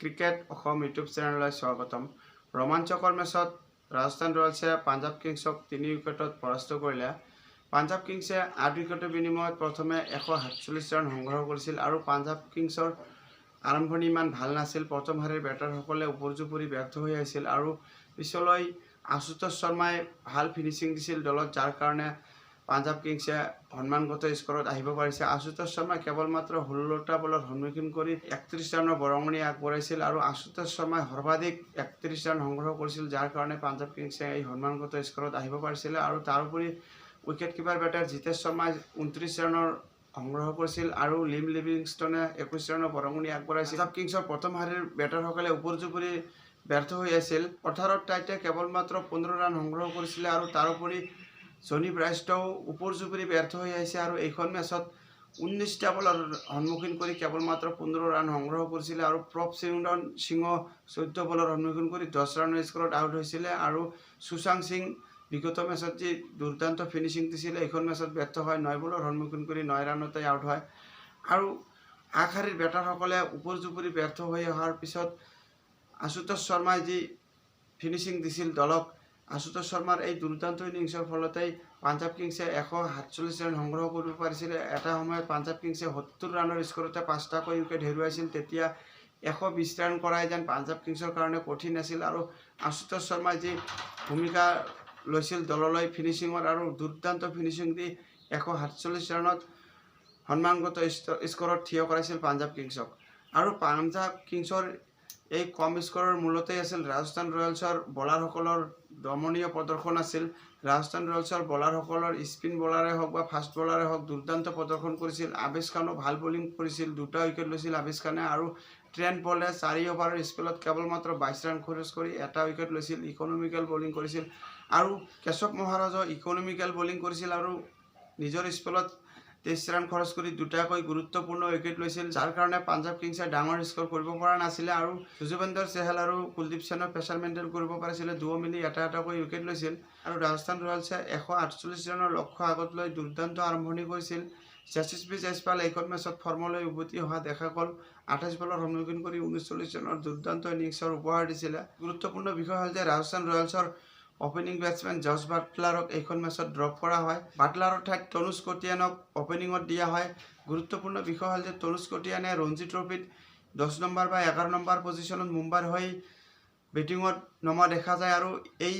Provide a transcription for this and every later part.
Cricket অসম YouTube চেনেললৈ স্বাগতম। ৰোমাঞ্চকৰ মেচত ৰাজস্থান ৰয়েলছে পাঞ্জাৱ কিংছক তিনি উইকেটত পৰাস্ত কৰিলে। পাঞ্জাৱ কিংছে আঠ উইকেটৰ বিনিময়ত প্ৰথমে এশ সাতচল্লিছ ৰান সংগ্ৰহ কৰিছিল আৰু পাঞ্জাৱ কিংছৰ আৰম্ভণি ইমান ভালো নাছিল। প্ৰথম শাৰীৰ বেটাৰসকলে উপৰ্যুপৰি ব্যৰ্থ হৈ আহিছিল আৰু পিছলৈ আশুতোষ শৰ্মাই ভালো ফিনিচিং দিছিল দলত, যাৰ কাৰণে পাঞ্জাৱ কিংছে সন্মানগত স্কৰত আহিব পাৰিছে। আশুতোষ শৰ্মাই কেৱল মাত্ৰ ষোল্লটা বলত সন্মুখীন কৰি একত্ৰিছ ৰানৰ বৰঙণি আগবঢ়াইছিল আৰু আশুতোষ শৰ্মাই সৰ্বাধিক একত্ৰিছ ৰান সংগ্ৰহ কৰিছিল, যাৰ কাৰণে পাঞ্জাৱ কিংছে এই সন্মানগত স্কৰত আহিব পাৰিছিলে আৰু তাৰোপৰি উইকেট কিপাৰ বেটাৰ জিতেশ শৰ্মাই ঊনত্ৰিছ ৰানৰ সংগ্ৰহ কৰিছিল আৰু লিম লিভিংষ্টনে একৈছ ৰানৰ বৰঙণি আগবঢ়াইছিল। পাঞ্জাৱ কিংছৰ প্ৰথম শাৰীৰ বেটাৰসকলে উপৰ্যুপৰি ব্যৰ্থ হৈ আছিল। পথাৰত টাইটে কেৱল মাত্ৰ পোন্ধৰ ৰান সংগ্ৰহ কৰিছিলে আৰু তাৰোপৰি জনি ব্ৰাইষ্টও উপৰ্যুপৰি ব্যৰ্থ হৈ আহিছে আৰু এইখন মেচত ঊনৈছটা বলৰ সন্মুখীন কৰি কেৱল মাত্ৰ পোন্ধৰ ৰান সংগ্ৰহ কৰিছিলে আৰু প্ৰপ সিংৰন সিঙো চৈধ্য বলৰ সন্মুখীন কৰি দহ ৰানৰ স্কৰত আউট হৈছিলে আৰু সুশাং সিং বিগত মেচত যি দুৰ্দান্ত ফিনিচিং দিছিলে, এইখন মেচত ব্যৰ্থ হয়, নয় বলৰ সন্মুখীন কৰি নয় ৰানতে আউট হয়। আৰু আগশাৰীৰ বেটাৰসকলে উপৰ্যুপৰি ব্যৰ্থ হৈ অহাৰ পিছত আশুতোষ শৰ্মাই যি ফিনিচিং দিছিল দলক আশুতোষ শৰ্মাৰ এই দুৰ্দান্ত ইনিংছৰ ফলতেই পাঞ্জাৱ কিংছে এশ সাতচল্লিছ ৰান সংগ্ৰহ কৰিব পাৰিছিলে। এটা সময়ত পাঞ্জাৱ কিংছে সত্তৰ ৰানৰ স্কৰতে পাঁচটাকৈ উইকেট হেৰুৱাইছিল। তেতিয়া এশ বিছ ৰান কৰাই যেন পাঞ্জাৱ কিংছৰ কাৰণে কঠিন আছিল আৰু আশুতোষ শৰ্মাই যি ভূমিকা লৈছিল দললৈ ফিনিচিঙত আৰু দুৰ্দান্ত ফিনিচিং দি এশ সাতচল্লিছ ৰানত সন্মানগত স্কৰত থিয় কৰাইছিল পাঞ্জাৱ কিংছক। আৰু পাঞ্জাৱ কিংছৰ এই কম স্কৰৰ মূলতেই আছিল ৰাজস্থান ৰয়েলছৰ বলাৰসকলৰ দমনীয় প্ৰদৰ্শন আছিল। ৰাজস্থান ৰয়েলছৰ বলাৰসকলৰ স্পিন বলাৰে হওক বা ফাষ্ট বলাৰে হওক দুৰ্দান্ত প্ৰদৰ্শন কৰিছিল। আবেশ খানো ভালো বলিং কৰিছিল। দুটা উইকেট লৈছিল আবেশ খানে আৰু ট্ৰেণ্ট বলে চাৰি অভাৰৰ স্পেলত কেৱল মাত্ৰ বাইছ ৰান খৰচ কৰি এটা উইকেট লৈছিল ইকনমিকেল বলিং কৰিছিল। আৰু কেশৱ মহাৰাজো ইকনমিকেল বলিং কৰিছিল আৰু নিজৰ স্পেলত তেইছ ৰান খৰচ কৰি দুটাকৈ গুৰুত্বপূৰ্ণ উইকেট লৈছিল, যাৰ কাৰণে পাঞ্জাৱ কিংছে ডাঙৰ স্ক'ৰ কৰিব পৰা নাছিলে আৰু যুজবেন্দ্ৰ চেহেল আৰু কুলদীপ সেনৰ প্ৰেছাৰ মেইনটেইন কৰিব পাৰিছিলে, দুয়ো মিলি এটা এটাকৈ উইকেট লৈছিল। আৰু ৰাজস্থান ৰয়েলছে এশ আঠচল্লিছ ৰানৰ লক্ষ্য আগত লৈ দুৰ্দান্ত আৰম্ভণি কৰিছিল। যশস্বী জয়সৱাল এইখন মেচত ফৰ্মলৈ উভতি অহা দেখা গ'ল। আঠাইছ বলৰ সন্মুখীন কৰি ঊনচল্লিছ ৰানৰ দুৰ্দান্ত ইনিংছৰ উপহাৰ দিছিলে। গুৰুত্বপূৰ্ণ বিষয় হ'ল যে ৰাজস্থান ৰয়েলছৰ অপেনিং বেটছমেন জৰ্জ বাটলাৰক এইখন মেচত ড্ৰপ কৰা হয়। বাটলাৰৰ ঠাইত তনুজ কটিয়ানক অপেনিঙত দিয়া হয়। গুৰুত্বপূৰ্ণ বিষয় হ'ল যে তনুজ কটিয়ানে ৰঞ্জী ট্ৰফিত দহ নম্বৰ বা এঘাৰ নম্বৰ পজিশ্যনত মুম্বাইৰ হৈ বেটিঙত নমা দেখা যায় আৰু এই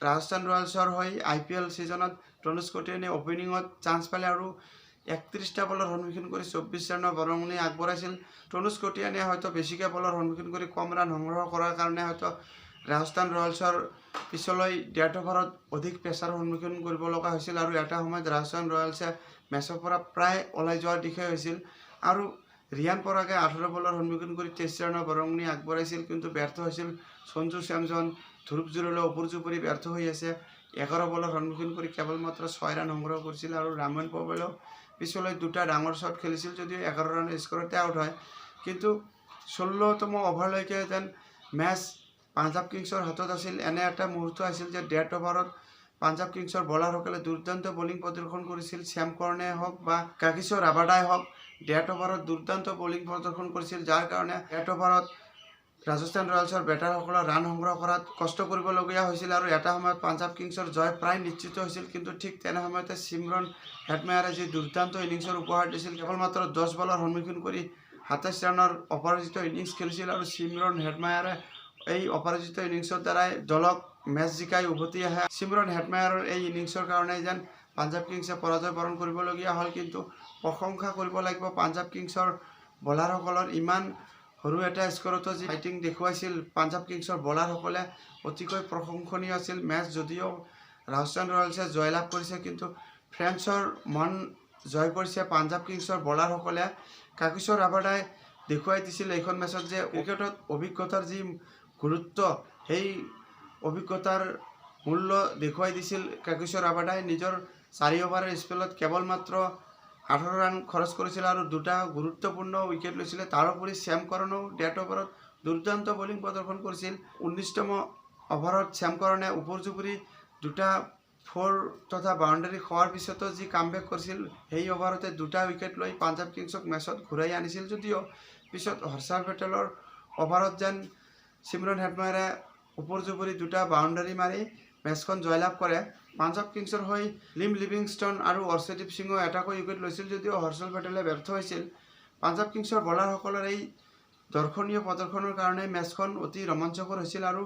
ৰাজস্থান ৰয়েলছৰ হৈ আই পি এল ছিজনত তনুজ কটিয়ানে অপেনিঙত চান্স পালে আৰু একত্ৰিছটা বলৰ সন্মুখীন কৰি চৌব্বিছ ৰানৰ বৰঙণি আগবঢ়াইছিল। তনুজ কটিয়ানে হয়তো বেছিকৈ বলৰ সন্মুখীন কৰি কম ৰান সংগ্ৰহ কৰাৰ কাৰণে হয়তো ৰাজস্থান ৰয়েলছৰ পিছলৈ ডেথ অভাৰত অধিক প্ৰেছাৰৰ সন্মুখীন কৰিব লগা হৈছিল আৰু এটা সময়ত ৰাজস্থান ৰয়েলছে মেচৰ পৰা প্ৰায় ওলাই যোৱাৰ দিশে হৈছিল। আৰু ৰিয়ান পৰাগে আঠৰ বলৰ সন্মুখীন কৰি তেইছ ৰানৰ বৰঙণি আগবঢ়াইছিল, কিন্তু ব্যৰ্থ হৈছিল সঞ্জু চেমজন ধ্ৰুৱ জুৰেলো উপৰ্যুপৰি ব্যৰ্থ হৈ আছে। এঘাৰ বলৰ সন্মুখীন কৰি কেৱল মাত্ৰ ছয় ৰান সংগ্ৰহ কৰিছিল আৰু ৰামন পৱেলেও পিছলৈ দুটা ডাঙৰ শ্বট খেলিছিল যদিও এঘাৰ ৰানৰ স্কৰতে আউট হয়। কিন্তু ষোল্লতম অভাৰলৈকে যেন মেচ পাঞ্জাৱ কিংছৰ হাতত আছিল। এনে এটা মুহূৰ্ত আছিল যে ডেথ অভাৰত পাঞ্জাৱ কিংছৰ বলাৰসকলে দুৰ্দান্ত বলিং প্ৰদৰ্শন কৰিছিল। শ্যাম কৰ্ণে হওক বা কাকিশোৰ ৰাবাডাই হওক ডেথ অভাৰত দুৰ্দান্ত বলিং প্ৰদৰ্শন কৰিছিল, যাৰ কাৰণে ডেথ অভাৰত ৰাজস্থান ৰয়েলছৰ বেটাৰসকলৰ ৰান সংগ্ৰহ কৰাত কষ্ট কৰিবলগীয়া হৈছিল আৰু এটা সময়ত পাঞ্জাৱ কিংছৰ জয় প্ৰায় নিশ্চিত হৈছিল। কিন্তু ঠিক তেনে সময়তে চিমৰন হেডমেয়াৰে যি দুৰ্দান্ত ইনিংছৰ উপহাৰ দিছিল কেৱল মাত্ৰ দহ বলৰ সন্মুখীন কৰি সাতাইছ ৰানৰ অপৰাজিত ইনিংছ খেলিছিল আৰু চিমৰন হেডমেয়াৰে এই অপৰাজিত ইনিংছৰ দ্বাৰাই দলক মেচ জিকাই উভতি আহে। চিমৰন হেডমেয়াৰৰ এই ইনিংছৰ কাৰণে যেন পাঞ্জাৱ কিংছে পৰাজয় বৰণ কৰিবলগীয়া হ'ল, কিন্তু প্ৰশংসা কৰিব লাগিব। পাঞ্জাৱ কিংছৰ বলাৰসকলৰ ইমান সৰু এটা স্কৰতো যি ফাইটিং দেখুৱাইছিল পাঞ্জাৱ কিংছৰ বলাৰসকলে অতিকৈ প্ৰশংসনীয় আছিল মেচ। যদিও ৰাজস্থান ৰয়েলছে জয়লাভ কৰিছে, কিন্তু ফ্ৰেন্সৰ মন জয় কৰিছে। পাঞ্জাৱ কিংছৰ বলাৰসকলে কাকিশোৰ ৰাভাদাই দেখুৱাই দিছিল এইখন মেচত যে উইকেটত অভিজ্ঞতাৰ যি গুৰুত্ব সেই অভিজ্ঞতাৰ মূল্য দেখুৱাই দিছিল কাকিশোৰ ৰাভাদাই নিজৰ চাৰি অভাৰৰ স্পেলত কেৱল মাত্ৰ আঠৰ ৰান খৰচ কৰিছিল আৰু দুটা গুৰুত্বপূৰ্ণ উইকেট লৈছিলে। তাৰোপৰি শ্যামকৰণেও ডেথ অভাৰত দুৰ্দান্ত বলিং প্ৰদৰ্শন কৰিছিল। ঊনৈছতম অভাৰত শ্যামকৰণে উপৰ্যুপৰি দুটা ফ'ৰ তথা বাউণ্ডেৰী খোৱাৰ পিছতো যি কামবেক কৰিছিল, সেই অভাৰতে দুটা উইকেট লৈ পাঞ্জাৱ কিংছক মেচত ঘূৰাই আনিছিল। যদিও পিছত হৰ্ষাৰ পেটেলৰ অভাৰত যেন হেটমায়াৰে ওপৰ জুপুৰি দুটা বাউণ্ডাৰী মাৰি মেচখন জয়লাভ কৰে। পাঞ্জাৱ কিংছৰ হৈ লিম লিভিংষ্টন আৰু অৰ্ষদীপ সিঙেও এটাকৈ উইকেট লৈছিল যদিও হৰ্ষল পেটেলে ব্যৰ্থ হৈছিল। পাঞ্জাৱ কিংছৰ বলাৰসকলৰ এই দৰ্শনীয় প্ৰদৰ্শনৰ কাৰণে মেচখন অতি ৰোমাঞ্চকৰ হৈছিল আৰু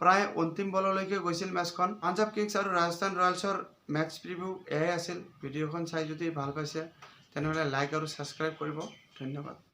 প্ৰায় অন্তিম বললৈকে গৈছিল মেচখন। পাঞ্জাৱ কিংছ আৰু ৰাজস্থান ৰয়েলছৰ মেটচ প্ৰিভিউ এয়াই আছিল। ভিডিঅ'খন চাই যদি ভালো পাইছে, তেনেহ'লে লাইক আৰু ছাবস্ক্ৰাইব কৰিব। ধন্যবাদ।